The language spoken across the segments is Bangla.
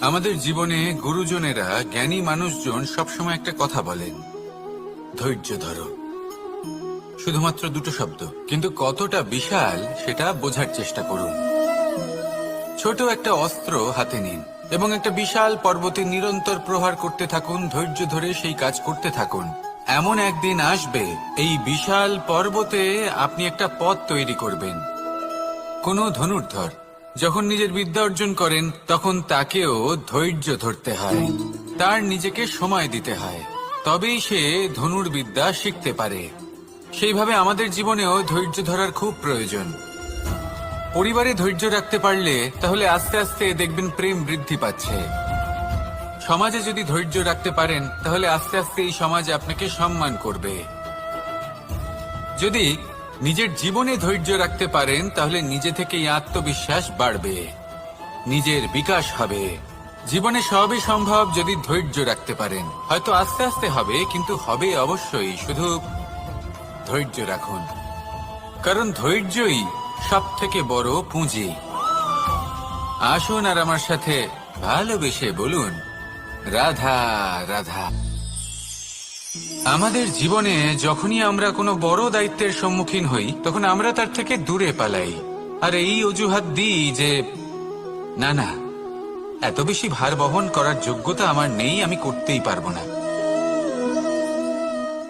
আমাদের জীবনে গুরুজনেরা জ্ঞানী মানুষজন সবসময় একটা কথা বলেন। ধৈর্য ধরো। শুধুমাত্র দুটো শব্দ, কিন্তু কতটা বিশাল সেটা বোঝার চেষ্টা করুন। ছোট একটা অস্ত্র হাতে নিন এবং একটা বিশাল পর্বতে নিরন্তর প্রহার করতে থাকুন, ধৈর্য ধরে সেই কাজ করতে থাকুন। এমন একদিন আসবে, এই বিশাল পর্বতে আপনি একটা পথ তৈরি করবেন। কোনো ধনুর্ধর যখন নিজের বিদ্যা অর্জন করেন, তখন তাকেও ধৈর্য ধরতে হয়। তার নিজেকে সময় দিতে হয়। তবেই সে ধনুর বিদ্যা শিখতে পারে। সেইভাবে আমাদের জীবনেও ধৈর্য ধরার খুব প্রয়োজন। পরিবারে ধৈর্য রাখতে পারলে, তাহলে আস্তে আস্তে দেখবেন প্রেম বৃদ্ধি পাচ্ছে। সমাজে যদি ধৈর্য রাখতে পারেন, তাহলে আস্তে আস্তে এই সমাজ আপনাকে সম্মান করবে। যদি নিজের জীবনে ধৈর্য রাখতে পারেন, তাহলে নিজে থেকেই আত্মবিশ্বাস বাড়বে। নিজের বিকাশ হবে। জীবনে সবই সম্ভব যদি ধৈর্য রাখতে পারেন। হয়তো আস্তে আস্তে হবে, কিন্তু হবে অবশ্যই। শুধু ধৈর্য রাখুন। কারণ ধৈর্যই সব থেকে বড় পুঁজি। আসুন আর আমার সাথে ভালোবেসে বলুন, রাধা রাধা। আমাদের জীবনে যখনই আমরা কোনো বড় দায়িত্বের সম্মুখীন হই, তখন আমরা তার থেকে দূরে পালাই। আর এই অজুহাত দিই যে, না না, এত বেশি ভার বহন করার যোগ্যতা আমার নেই, আমি করতেই পারব না।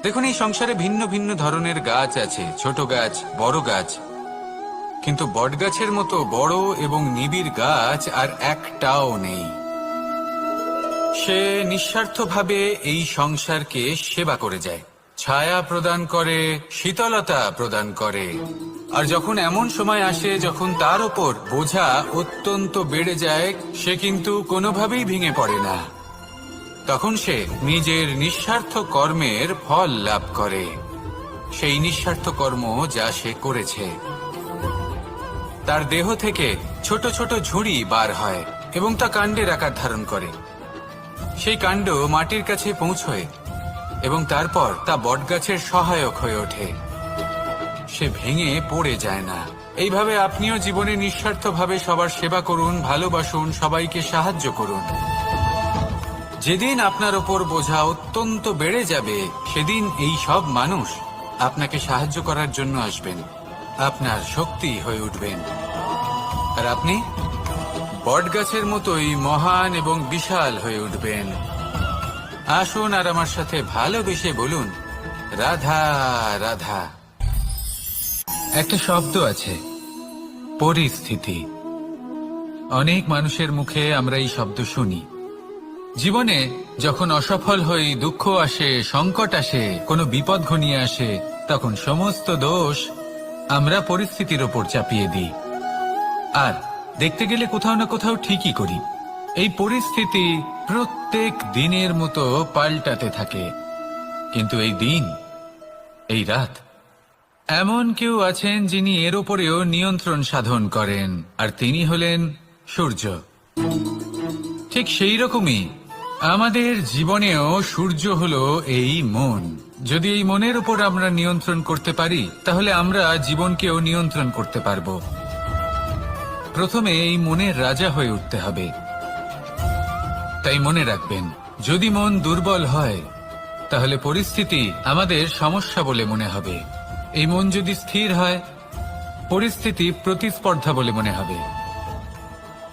দেখুন, এই সংসারে ভিন্ন ভিন্ন ধরনের গাছ আছে, ছোট গাছ, বড় গাছ। কিন্তু বটগাছের মতো বড় এবং নিবিড় গাছ আর একটাও নেই। সে নিঃস্বার্থভাবে এই সংসারকে সেবা করে যায়। ছায়া প্রদান করে, শীতলতা প্রদান করে। আর যখন এমন সময় আসে যখন তার ওপর বোঝা অত্যন্ত বেড়ে যায়, সে কিন্তু কোনোভাবেই ভেঙে পড়ে না। তখন সে নিজের নিঃস্বার্থ কর্মের ফল লাভ করে। সেই নিঃস্বার্থ কর্ম যা সে করেছে। তার দেহ থেকে ছোট ছোট ঝুড়ি বার হয় এবং তা কাণ্ডের আকার ধারণ করে। সেই কাণ্ড মাটির কাছে পৌঁছয় এবং তারপর তা বটগাছের সহায়ক হয়ে ওঠে। সে ভেঙে পড়ে যায় না। এইভাবে আপনিও জীবনে নিঃস্বার্থভাবে সবার সেবা করুন, ভালোবাসুন, সবাইকে সাহায্য করুন। যেদিন আপনার ওপর বোঝা অত্যন্ত বেড়ে যাবে, সেদিন এই সব মানুষ আপনাকে সাহায্য করার জন্য আসবেন। আপনার শক্তি হয়ে উঠবেন। আর আপনি? বটগাছের মতোই মহান এবং বিশাল হয়ে উঠবেন। আসুন আর আমার সাথে ভালোবেসে বলুন, রাধা রাধা। একটা শব্দ আছে, পরিস্থিতি। অনেক মানুষের মুখে আমরা এই শব্দ শুনি। জীবনে যখন অসফল হই, দুঃখ আসে, সংকট আসে, কোনো বিপদ ঘনিয়ে আসে, তখন সমস্ত দোষ আমরা পরিস্থিতির ওপর চাপিয়ে দিই। আর দেখতে গেলে কোথাও না কোথাও ঠিকই করি। এই পরিস্থিতি প্রত্যেক দিনের মতো পাল্টাতে থাকে। কিন্তু এই দিন, এই রাত, এমন কেউ আছেন যিনি এর ওপরেও নিয়ন্ত্রণ সাধন করেন, আর তিনি হলেন সূর্য। ঠিক সেই রকমই আমাদের জীবনেও সূর্য হলো এই মন। যদি এই মনের উপর আমরা নিয়ন্ত্রণ করতে পারি, তাহলে আমরা জীবনকেও নিয়ন্ত্রণ করতে পারব। প্রথমে এই মনের রাজা হয়ে উঠতে হবে। তাই মনে রাখবেন, যদি মন দুর্বল হয়, তাহলে পরিস্থিতি আমাদের সমস্যা বলে মনে হবে। এই মন যদি স্থির হয়, পরিস্থিতি প্রতিস্পর্ধা বলে মনে হবে।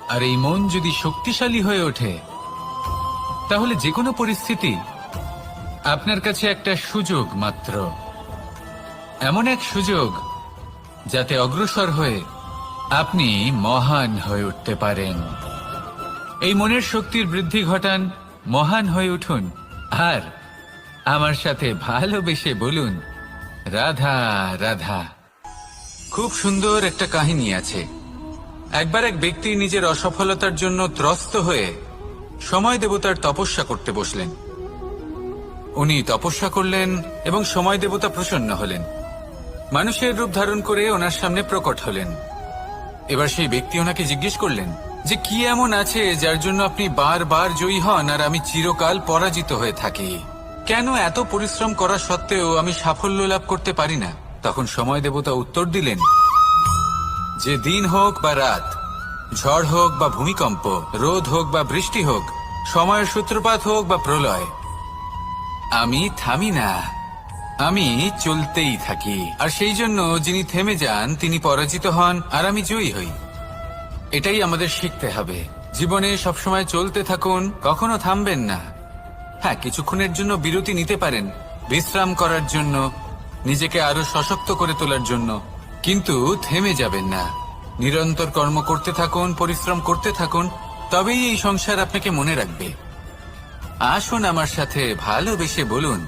আর এই মন যদি শক্তিশালী হয়ে ওঠে, তাহলে যে কোনো পরিস্থিতি আপনার কাছে একটা সুযোগ মাত্র। এমন এক সুযোগ যাতে অগ্রসর হয়ে আপনি মহান হয়ে উঠতে পারেন। এই মনের শক্তির বৃদ্ধি ঘটান, মহান হয়ে উঠুন। আর আমার সাথে ভালোবেসে বলুন, রাধা রাধা। খুব সুন্দর একটা কাহিনী আছে। একবার এক ব্যক্তি নিজের অসফলতার জন্য ত্রস্ত হয়ে সময় দেবতার তপস্যা করতে বসলেন। উনি তপস্যা করলেন এবং সময় দেবতা প্রসন্ন হলেন। মানুষের রূপ ধারণ করে ওনার সামনে প্রকট হলেন। এবার সেই ব্যক্তি ওনাকে জিজ্ঞেস করলেন যে কি এমন আছে যার জন্য আপনি বারবার জয়ী হন আর আমি চিরকাল পরাজিত হয়ে থাকি? কেন এত পরিশ্রম করা সত্ত্বেও আমি সাফল্য লাভ করতে পারি না? তখন সময় দেবতা উত্তর দিলেন, যে দিন হোক বা রাত, ঝড় হোক বা ভূমিকম্প, রোদ হোক বা বৃষ্টি হোক, সময়ের সূত্রপাত হোক বা প্রলয়, আমি থামি না। আমি চলতেই থাকি। আর সেই জন্য যিনি থেমে যান, তিনি পরাজিত হন, আর আমি জয়ী হই। এটাই আমাদের শিখতে হবে। জীবনে সবসময় চলতে থাকুন, কখনো থামবেন না। হ্যাঁ কিছুক্ষণের জন্য বিরতি নিতে পারেন, বিশ্রাম করার জন্য, নিজেকে আরও সশক্ত করে তোলার জন্য। কিন্তু থেমে যাবেন না। নিরন্তর কর্ম করতে থাকুন, পরিশ্রম করতে থাকুন, তবেই এই সংসার আপনাকে মনে রাখবে। আসুন আমার সাথে ভালোবেসে বলুন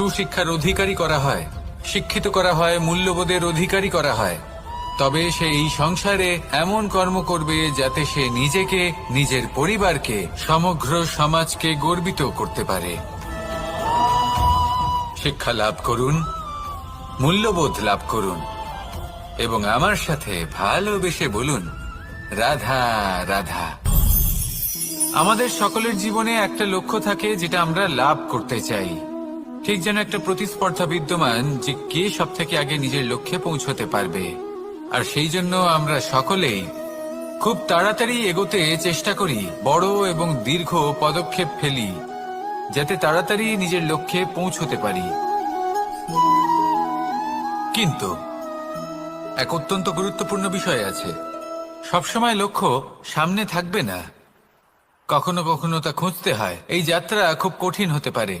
সুশিক্ষার অধিকারী করা হয়, শিক্ষিত করা হয়, মূল্যবোধের অধিকারী করা হয়। তবে সে এই সংসারে এমন কর্ম করবে যাতে সে নিজেকে, নিজের পরিবারকে, সমগ্র সমাজকে গর্বিত করতে পারে। শিক্ষা লাভ করুন, মূল্যবোধ লাভ করুন, এবং আমার সাথে ভালোবেসে বলুন, রাধা রাধা। আমাদের সকলের জীবনে একটা লক্ষ্য থাকে যেটা আমরা লাভ করতে চাই। ঠিক যেন একটা প্রতিস্পর্ধা বিদ্যমান যে কে সব থেকে আগে নিজের লক্ষ্যে পৌঁছতে পারবে। আর সেই জন্য আমরা সকলেই খুব তাড়াতাড়ি এগোতে চেষ্টা করি, বড় এবং দীর্ঘ পদক্ষেপ ফেলি, যাতে তাড়াতাড়ি নিজের লক্ষ্যে পৌঁছতে পারি। কিন্তু এক অত্যন্ত গুরুত্বপূর্ণ বিষয় আছে। সবসময় লক্ষ্য সামনে থাকবে না। কখনো কখনো তা খুঁজতে হয়। এই যাত্রা খুব কঠিন হতে পারে।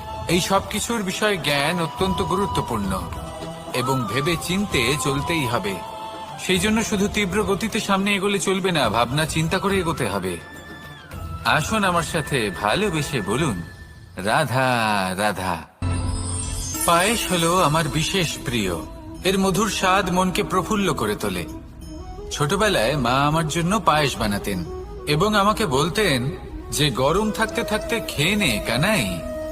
এই সব কিছুর বিষয়ে জ্ঞান অত্যন্ত গুরুত্বপূর্ণ এবং ভেবে চিনতে চলতেই হবে। সেই জন্য শুধু তীব্র গতিতে সামনে এগোলে চলবে না, ভাবনা চিন্তা করে এগোতে হবে। আসুন আমার সাথে ভালোবেসে বলুন, রাধা রাধা। পায়েস হলো আমার বিশেষ প্রিয়। এর মধুর স্বাদ মনকে প্রফুল্ল করে তোলে। ছোটবেলায় মা আমার জন্য পায়েস বানাতেন এবং আমাকে বলতেন যে, গরম থাকতে থাকতে খেয়ে নে, কানাই।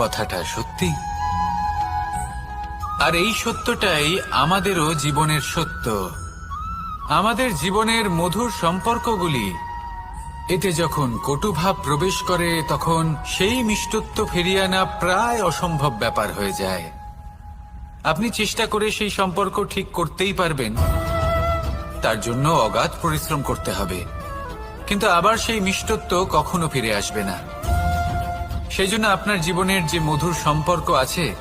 কথাটা সত্যি? আর এই সত্যটাই আমাদেরও জীবনের সত্য। আমাদের জীবনের মধুর সম্পর্কগুলি, এতে যখন কটুভাব প্রবেশ করে, তখন সেই মিষ্টত্ব ফিরিয়ে আনা প্রায় অসম্ভব ব্যাপার হয়ে যায়। আপনি চেষ্টা করে সেই সম্পর্ক ঠিক করতেই পারবেন। তার জন্য অগাধ পরিশ্রম করতে হবে। কিন্তু আবার সেই মিষ্টত্ব কখনো ফিরে আসবে না। সেই জন্য আপনার জীবনের যে মধুর সম্পর্ক আছে,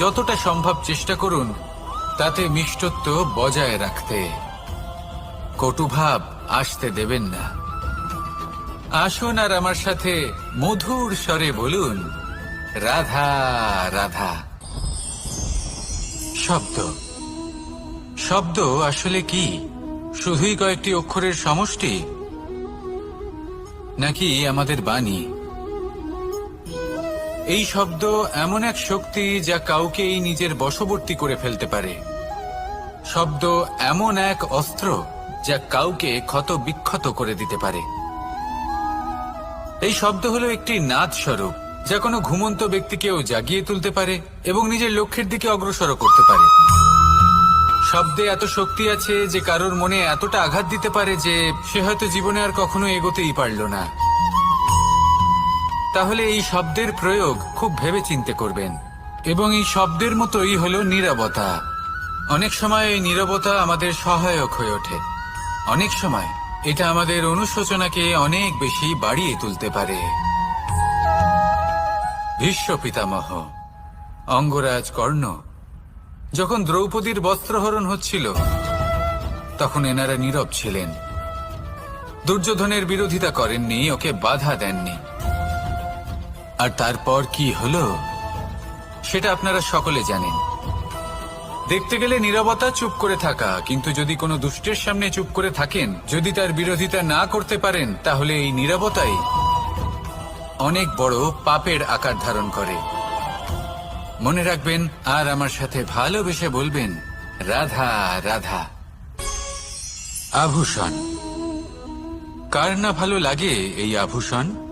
যতটা সম্ভব চেষ্টা করুন, তাতে মিষ্টত্ব বজায় রাখতে। কটুভাব আসতে দেবেন না। আসুন আর আমার সাথে মধুর স্বরে বলুন, রাধা রাধা। শব্দ। শব্দ আসলে কি? শুধুই কয়েকটি অক্ষরের সমষ্টি? নাকি আমাদের বাণী? এই শব্দ এমন এক শক্তি যা কাউকে এই নিজের বশবর্তী করে ফেলতে পারে। শব্দ এমন এক অস্ত্র যা কাউকে ক্ষত বিক্ষত করে দিতে পারে। এই শব্দ হলো একটি নাদ স্বরূপ যা কোনো ঘুমন্ত ব্যক্তিকেও জাগিয়ে তুলতে পারে এবং নিজের লক্ষ্যের দিকে অগ্রসর করতে পারে। শব্দে এত শক্তি আছে যে কারোর মনে এতটা আঘাত দিতে পারে যে সে হয়তো জীবনে আর কখনো এগোতেই পারল না। তাহলে এই শব্দের প্রয়োগ খুব ভেবে চিন্তে করবেন। এবং এই শব্দের মতোই হলো নীরবতা। অনেক সময় এই নীরবতা আমাদের সহায়ক হয়ে ওঠে। অনেক সময় এটা আমাদের অনুশোচনাকে অনেক বেশি বাড়িয়ে তুলতে পারে। ভীষ্ম পিতামহ, অঙ্গরাজ কর্ণ, যখন দ্রৌপদীর বস্ত্রহরণ হচ্ছিল, তখন এনারা নীরব ছিলেন। দুর্যোধনের বিরোধিতা করেননি, ওকে বাধা দেননি। আর তারপর কি হলো? সেটা আপনারা সকলে জানেন। দেখতে গেলে নীরবতা চুপ করে থাকা, কিন্তু যদি কোনো দুষ্টের সামনে চুপ করে থাকেন, যদি তার বিরোধিতা না করতে পারেন, তাহলে এই নীরবতাই অনেক বড় পাপের আকার ধারণ করে। মনে রাখবেন, আর আমার সাথে ভালোবেসে বলবেন, রাধা রাধা। আভূষণ। কার না ভালো লাগে এই আভূষণ?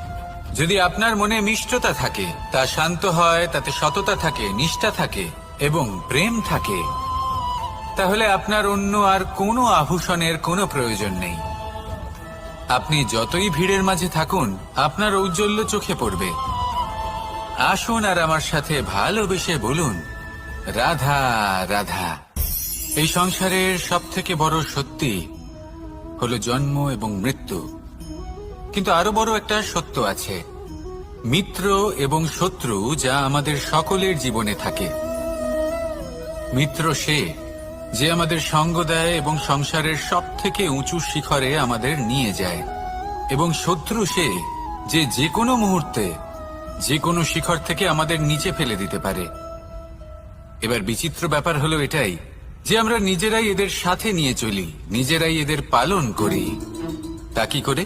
যদি আপনার মনে মিষ্টতা থাকে, তা শান্ত হয়, তাতে সততা থাকে, নিষ্ঠা থাকে এবং প্রেম থাকে, তাহলে আপনার অন্য আর কোনো আভূষণের কোনো প্রয়োজন নেই। আপনি যতই ভিড়ের মাঝে থাকুন, আপনার ঔজ্জ্বল্য চোখে পড়বে। আসুন আর আমার সাথে ভালোবেসে বলুন, রাধা রাধা। এই সংসারের সব থেকে বড় সত্যি হলো জন্ম এবং মৃত্যু। কিন্তু আরও বড় একটা সত্য আছে। মিত্র এবং শত্রু যা আমাদের সকলের জীবনে থাকে। মিত্র সে যে আমাদের সঙ্গ দেয় এবং সংসারের সব থেকে উঁচু শিখরে আমাদের নিয়ে যায়। এবং শত্রু সে যে যে কোনো মুহূর্তে যে কোনো শিখর থেকে আমাদের নিচে ফেলে দিতে পারে। এবার বিচিত্র ব্যাপার হলো এটাই যে আমরা নিজেরাই এদের সাথে নিয়ে চলি, নিজেরাই এদের পালন করি। তা কি করে?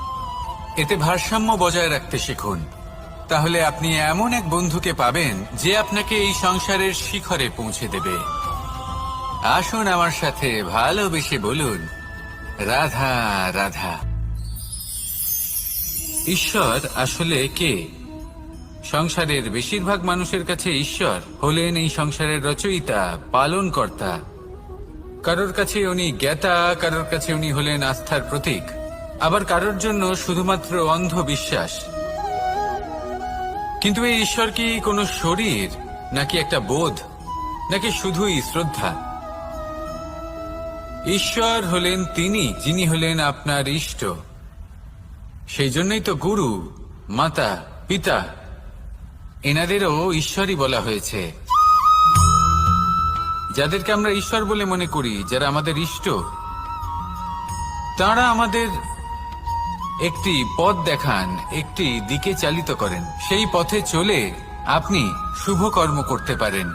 এতে ভারসাম্য বজায় রাখতে শিখুন। তাহলে আপনি এমন এক বন্ধুকে পাবেন যে আপনাকে এই সংসারের শিখরে পৌঁছে দেবে। আসুন আমার সাথে ভালোবেসে বলুন, রাধা রাধা। ঈশ্বর আসলে কে? সংসারের বেশিরভাগ মানুষের কাছে ঈশ্বর হলেন এই সংসারের রচয়িতা, পালনকর্তা। কারোর কাছে উনি জ্ঞাতা, কারোর কাছে উনি হলেন আস্থার প্রতীক। আবার কারোর জন্য শুধুমাত্র অন্ধ বিশ্বাস কিন্তু এই ঈশ্বর কি কোনো শরীর, নাকি একটা বোধ, নাকি শুধুই শ্রদ্ধা? ঈশ্বর হলেন তিনি, যিনি হলেন আপনার ইষ্ট। সেই জন্যই তো গুরু, মাতা, পিতা, এনাদেরও ঈশ্বরই বলা হয়েছে। যাদেরকে আমরা ঈশ্বর বলে মনে করি, যারা আমাদের ইষ্ট, তারা আমাদের একটি পথ দেখান, একটি দিকে চালিত করেন। সেই পথে চলে আপনি শুভ কর্ম করতে পারেন।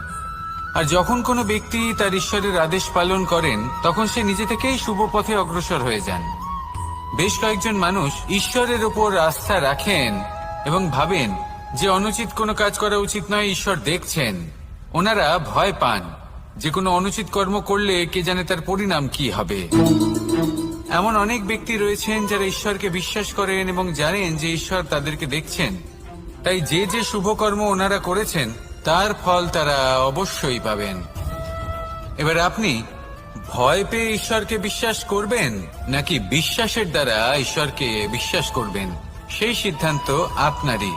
আর যখন কোনো ব্যক্তি তার ঈশ্বরের আদেশ পালন করেন, তখন সে নিজে থেকেই শুভ পথে অগ্রসর হয়ে যান। বেশ কয়েকজন মানুষ ঈশ্বরের ওপর আস্থা রাখেন এবং ভাবেন যে অনুচিত কোনো কাজ করা উচিত নয়, ঈশ্বর দেখছেন। ওনারা ভয় পান যে কোনো অনুচিত কর্ম করলে কে জানে তার পরিণাম কি হবে। এমন অনেক ব্যক্তি রয়েছেন যারা ঈশ্বরকে বিশ্বাস করেন এবং জানেন যে ঈশ্বর তাদেরকে দেখছেন। তাই যে যে শুভ কর্ম ওনারা করেছেন, তার ফল তারা অবশ্যই পাবেন। এবার আপনি ভয় পেয়ে ঈশ্বরকে বিশ্বাস করবেন, নাকি বিশ্বাসের দ্বারা ঈশ্বরকে বিশ্বাস করবেন? সেই সিদ্ধান্ত আপনারই।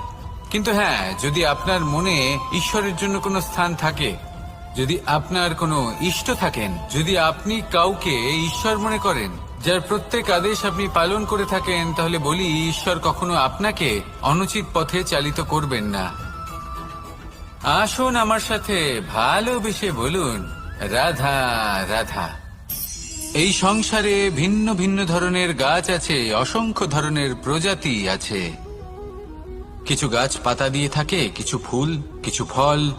কিন্তু হ্যাঁ যদি আপনার মনে ঈশ্বরের জন্য কোনো স্থান থাকে, যদি আপনার কোনো ইষ্ট থাকেন, যদি আপনি কাউকে ঈশ্বর মনে করেন যার প্রত্যেক আদেশ আপনি পালন করে থাকেন, তাহলে বলি, ঈশ্বর কখনো আপনাকে অনুচিত পথে চালিত করবেন না। আসুন আমার সাথে ভালোবেসে বলুন, রাধা রাধা। এই সংসারে ভিন্ন ভিন্ন ধরনের গাছ আছে, অসংখ্য ধরনের প্রজাতি আছে। কিছু গাছ পাতা দিয়ে থাকে, কিছু ফুল, কিছু ফল।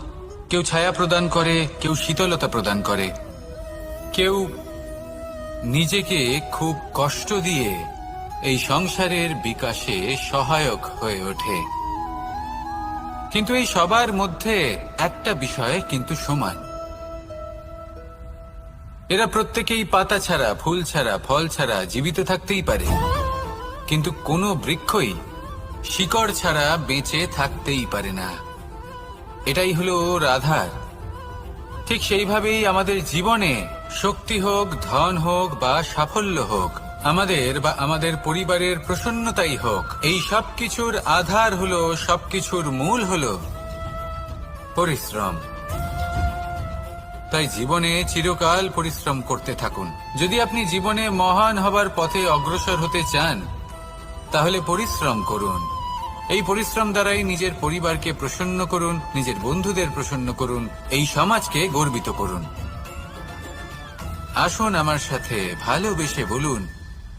কেউ ছায়া প্রদান করে, কেউ শীতলতা প্রদান করে। কেউ নিজেকে খুব কষ্ট দিয়ে এই সংসারের বিকাশে সহায়ক হয়ে ওঠে। কিন্তু এই সবার মধ্যে একটা বিষয় কিন্তু সমান। এরা প্রত্যেকেই পাতা ছাড়া, ফুল ছাড়া, ফল ছাড়া জীবিত থাকতেই পারে। কিন্তু কোনো বৃক্ষই শিকড় ছাড়া বেঁচে থাকতেই পারে না। এটাই হলো রাধার। ঠিক সেইভাবেই আমাদের জীবনে শক্তি হোক, ধন হোক বা সাফল্য হোক, আমাদের বা আমাদের পরিবারের প্রসন্নতাই হোক, এই সব কিছুর আধার হলো, সবকিছুর মূল হলো পরিশ্রম। তাই জীবনে চিরকাল পরিশ্রম করতে থাকুন। যদি আপনি জীবনে মহান হবার পথে অগ্রসর হতে চান, তাহলে পরিশ্রম করুন। এই পরিশ্রম দ্বারাই নিজের পরিবারকে প্রসন্ন করুন, নিজের বন্ধুদের প্রসন্ন করুন, এই সমাজকে গর্বিত করুন। আসুন আমার সাথে ভালোবেসে বলুন,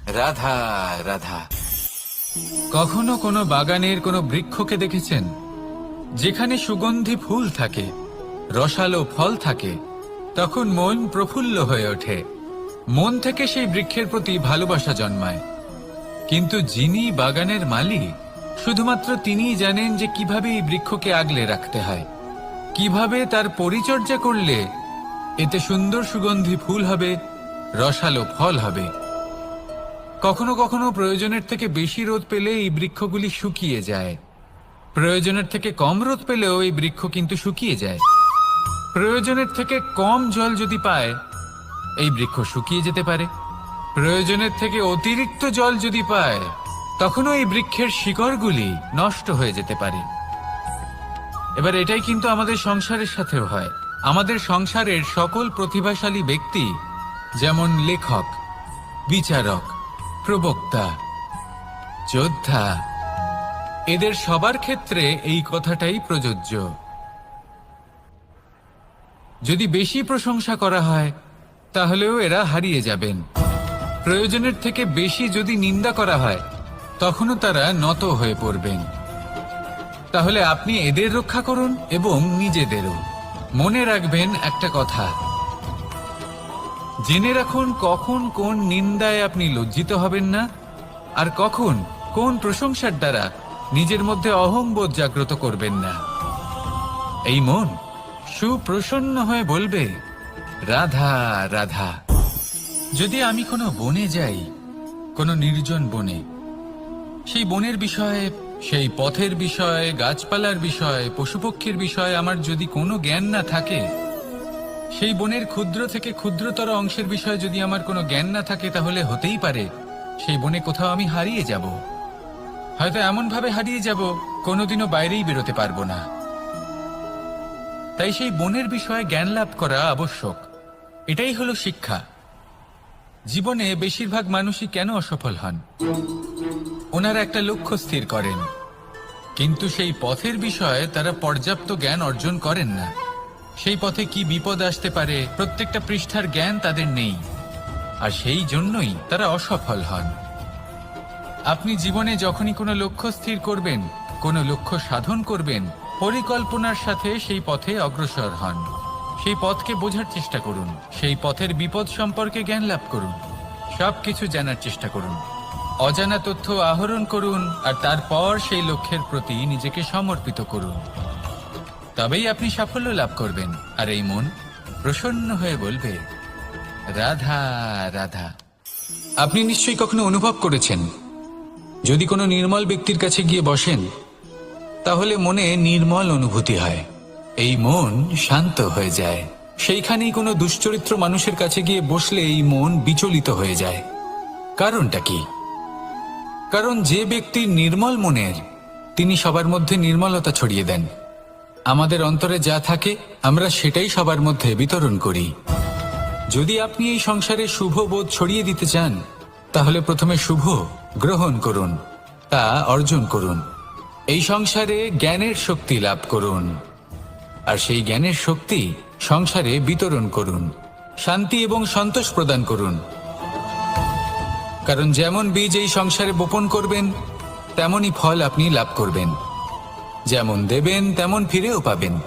রাধা রাধা। কখনো কোনো বাগানের কোনো বৃক্ষকে দেখেছেন? যেখানে সুগন্ধি ফুল থাকে, রসালো ফল থাকে, তখন মন প্রফুল্ল হয়ে ওঠে। মন থেকে সেই বৃক্ষের প্রতি ভালোবাসা জন্মায়। কিন্তু যিনি বাগানের মালিক, শুধুমাত্র তিনিই জানেন যে কীভাবে এই বৃক্ষকে আগলে রাখতে হয়। কীভাবে তার পরিচর্যা করলে এতে সুন্দর সুগন্ধি ফুল হবে, রসালো ফল হবে। কখনো কখনো প্রয়োজনের থেকে বেশি রোদ পেলে এই বৃক্ষগুলি শুকিয়ে যায়। প্রয়োজনের থেকে কম রোদ পেলেও এই বৃক্ষ কিন্তু শুকিয়ে যায়। প্রয়োজনের থেকে কম জল যদি পায়, এই বৃক্ষ শুকিয়ে যেতে পারে। প্রয়োজনের থেকে অতিরিক্ত জল যদি পায়, তখনও এই বৃক্ষের শিকড়গুলি নষ্ট হয়ে যেতে পারে। এবার এটাই কিন্তু আমাদের সংসারের সাথেও হয়। আমাদের সংসারের সকল প্রতিভাশালী ব্যক্তি, যেমন লেখক, বিচারক, প্রবক্তা, যোদ্ধা, এদের সবার ক্ষেত্রে এই কথাটাই প্রযোজ্য। যদি বেশি প্রশংসা করা হয়, তাহলেও এরা হারিয়ে যাবেন। প্রয়োজনের থেকে বেশি যদি নিন্দা করা হয়, তখনও তারা নত হয়ে পড়বেন। তাহলে আপনি এদের রক্ষা করুন এবং নিজেদেরও। মনে রাখবেন একটা কথা। জেনে রাখুন কখন কোন নিন্দায় আপনি লজ্জিত হবেন না, আর কখন কোন প্রশংসার দ্বারা নিজের মধ্যে অহংবোধ জাগ্রত করবেন না। এই মন সুপ্রসন্ন হয়ে বলবে, রাধা রাধা। যদি আমি কোনো বনে যাই, কোনো নির্জন বনে, সেই বনের বিষয়ে সেই পথের বিষয়ে, গাছপালার বিষয়ে, পশুপক্ষীর বিষয়ে আমার যদি কোনো জ্ঞান না থাকে, সেই বনের ক্ষুদ্র থেকে ক্ষুদ্রতর অংশের বিষয়ে যদি আমার কোনো জ্ঞান না থাকে, তাহলে হতেই পারে, সেই বনে কোথাও আমি হারিয়ে যাব। হয়তো এমন ভাবে হারিয়ে যাব, কোনোদিনও বাইরেই বেরোতে পারব না। তাই সেই বনের বিষয়ে জ্ঞান লাভ করা আবশ্যক। এটাই হলো শিক্ষা। জীবনে বেশিরভাগ মানুষই কেন অসফল হন? ওনারা একটা লক্ষ্য স্থির করেন। কিন্তু সেই পথের বিষয়ে তারা পর্যাপ্ত জ্ঞান অর্জন করেন না। সেই পথে কি বিপদ আসতে পারে, প্রত্যেকটা পৃষ্ঠার জ্ঞান তাদের নেই। আর সেই জন্যই তারা অসফল হন। আপনি জীবনে যখনই কোনো লক্ষ্য স্থির করবেন, কোনো লক্ষ্য সাধন করবেন, পরিকল্পনার সাথে সেই পথে অগ্রসর হন। সেই পথকে বোঝার চেষ্টা করুন। সেই পথের বিপদ সম্পর্কে জ্ঞান লাভ করুন। সব কিছু জানার চেষ্টা করুন। অজানা তথ্য আহরণ করুন আর তারপর সেই লক্ষ্যের প্রতি নিজেকে সমর্পিত করুন। তবেই আপনি সাফল্য লাভ করবেন। আর এই মন প্রসন্ন হয়ে বলবে, রাধা রাধা। আপনি নিশ্চয়ই কখনো অনুভব করেছেন, যদি কোনো নির্মল ব্যক্তির কাছে গিয়ে বসেন, তাহলে মনে নির্মল অনুভূতি হয়। এই মন শান্ত হয়ে যায়। সেইখানেই কোনো দুশ্চরিত্র মানুষের কাছে গিয়ে বসলে এই মন বিচলিত হয়ে যায়। কারণটা কি? কারণ যে ব্যক্তি নির্মল মনের, তিনি সবার মধ্যে নির্মলতা ছড়িয়ে দেন। আমাদের অন্তরে যা থাকে, আমরা সেটাই সবার মধ্যে বিতরণ করি। যদি আপনি এই সংসারে শুভ বোধ ছড়িয়ে দিতে চান, তাহলে প্রথমে শুভ গ্রহণ করুন, তা অর্জন করুন। এই সংসারে জ্ঞানের শক্তি লাভ করুন। আর সেই জ্ঞানের শক্তি সংসারে বিতরণ করুন। শান্তি এবং সন্তোষ প্রদান করুন। কারণ যেমন বীজ এই সংসারে বপন করবেন, তেমনই ফল আপনি লাভ করবেন। যেমন দেবেন, তেমন ফিরেও পাবেন।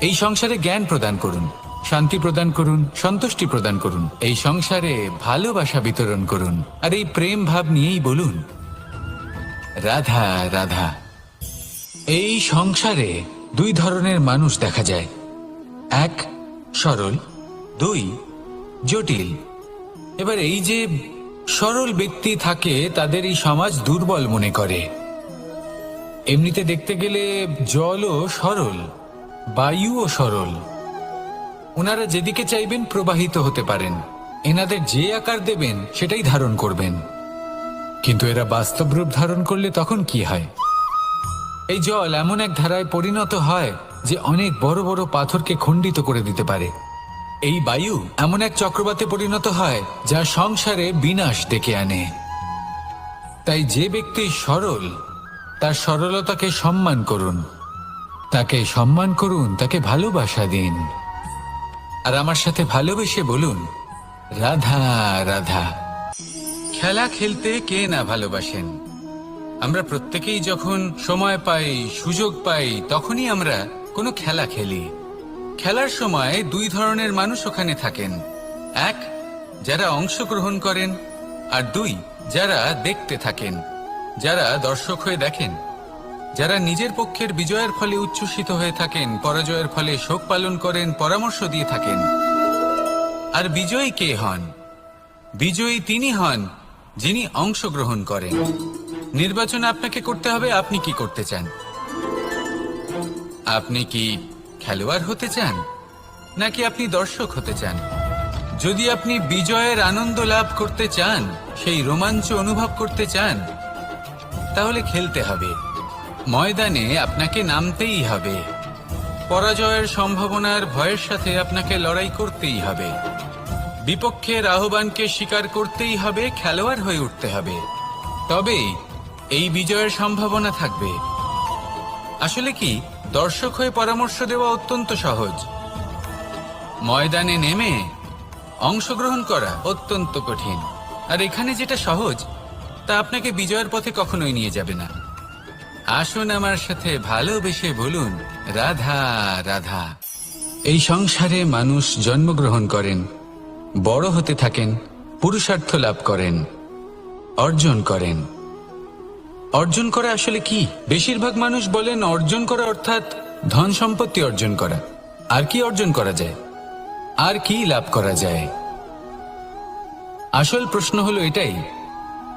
এই সংসারে জ্ঞান প্রদান করুন, শান্তি প্রদান করুন, সন্তুষ্টি প্রদান করুন, এই সংসারে ভালোবাসা বিতরণ করুন, আর এই প্রেম ভাব নিয়েই বলুন, রাধা রাধা। এই সংসারে দুই ধরনের মানুষ দেখা যায়। এক সরল, দুই জটিল। এবার এই যে সরল ব্যক্তি থাকে, তাদের এই সমাজ দুর্বল মনে করে। এমনিতে দেখতে গেলে জলও সরল, বায়ুও সরল। ওনারা যেদিকে চাইবেন প্রবাহিত হতে পারেন। এনাদের যে আকার দেবেন, সেটাই ধারণ করবেন। কিন্তু এরা বাস্তব রূপ ধারণ করলে তখন কি হয়? এই জল এমন এক ধারায় পরিণত হয় যে অনেক বড় বড় পাথরকে খণ্ডিত করে দিতে পারে। এই বায়ু এমন এক চক্রবাতে পরিণত হয়, যা সংসারে বিনাশ ডেকে আনে। তাই যে ব্যক্তি সরল, তার সরলতাকে সম্মান করুন। তাকে সম্মান করুন, তাকে ভালোবাসা দিন। আর আমার সাথে ভালোবেসে বলুন, রাধা রাধা। খেলা খেলতে কে না ভালোবাসেন? আমরা প্রত্যেকেই যখন সময় পাই, সুযোগ পাই, তখনই আমরা কোনো খেলা খেলি। খেলার সময় দুই ধরনের মানুষ ওখানে থাকেন। এক, যারা অংশগ্রহণ করেন, আর দুই, যারা দেখতে থাকেন, যারা দর্শক হয়ে দেখেন। যারা নিজের পক্ষের বিজয়ের ফলে উচ্ছ্বসিত হয়ে থাকেন, পরাজয়ের ফলে শোক পালন করেন, পরামর্শ দিয়ে থাকেন। আর বিজয়ী কে হন? বিজয়ী তিনি হন, যিনি অংশগ্রহণ করেন। নির্বাচন আপনাকে করতে হবে, আপনি কি করতে চান? আপনি কি খেলোয়াড় হতে চান? নাকি আপনি দর্শক হতে চান? যদি আপনি বিজয়ের আনন্দ লাভ করতে চান, সেই রোমাঞ্চ অনুভব করতে চান, তাহলে খেলতে হবে। ময়দানে আপনাকে নামতেই হবে। পরাজয়ের সম্ভাবনার ভয়ের সাথে আপনাকে লড়াই করতেই হবে। বিপক্ষের আহ্বানকে স্বীকার করতেই হবে, খেলোয়াড় হয়ে উঠতে হবে। তবেই এই বিজয়ের সম্ভাবনা থাকবে। আসলে কি? দর্শক হয়ে পরামর্শ দেওয়া অত্যন্ত সহজ। ময়দানে নেমে অংশগ্রহণ করা অত্যন্ত কঠিন। আর এখানে যেটা সহজ, তা আপনাকে বিজয়ের পথে কখনোই নিয়ে যাবে না। আসুন আমার সাথে ভালোবেসে বলুন, রাধা রাধা। এই সংসারে মানুষ জন্মগ্রহণ করেন, বড় হতে থাকেন, পুরুষার্থ লাভ করেন, অর্জন করেন। অর্জন করা আসলে কি? বেশিরভাগ মানুষ বলেন অর্জন করা অর্থাৎ ধন সম্পত্তি অর্জন করা। আর কি অর্জন করা যায়? আর কি লাভ করা যায়? আসল প্রশ্ন হলো এটাই,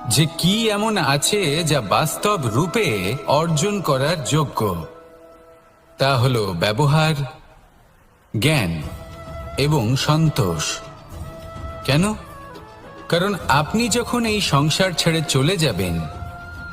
যে কি এমন আছে যা বাস্তব রূপে অর্জন করার যোগ্য? তা হলো ব্যবহার, জ্ঞান এবং সন্তোষ। কেন? কারণ আপনি যখন এই সংসার ছেড়ে চলে যাবেন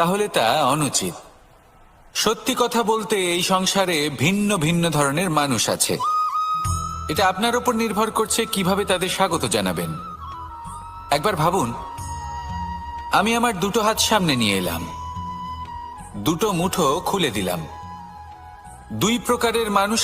তাহলে তা অনুচিত। সত্যি কথা বলতে এই সংসারে ভিন্ন ভিন্ন ধরনের মানুষ আছে। এটা আপনার উপর নির্ভর করছে কীভাবে তাদের স্বাগত জানাবেন। একবার ভাবুন, আমি আমার দুটো হাত সামনে নিয়ে এলাম। দুটো মুঠো খুলে দিলাম। দুই প্রকারের মানুষ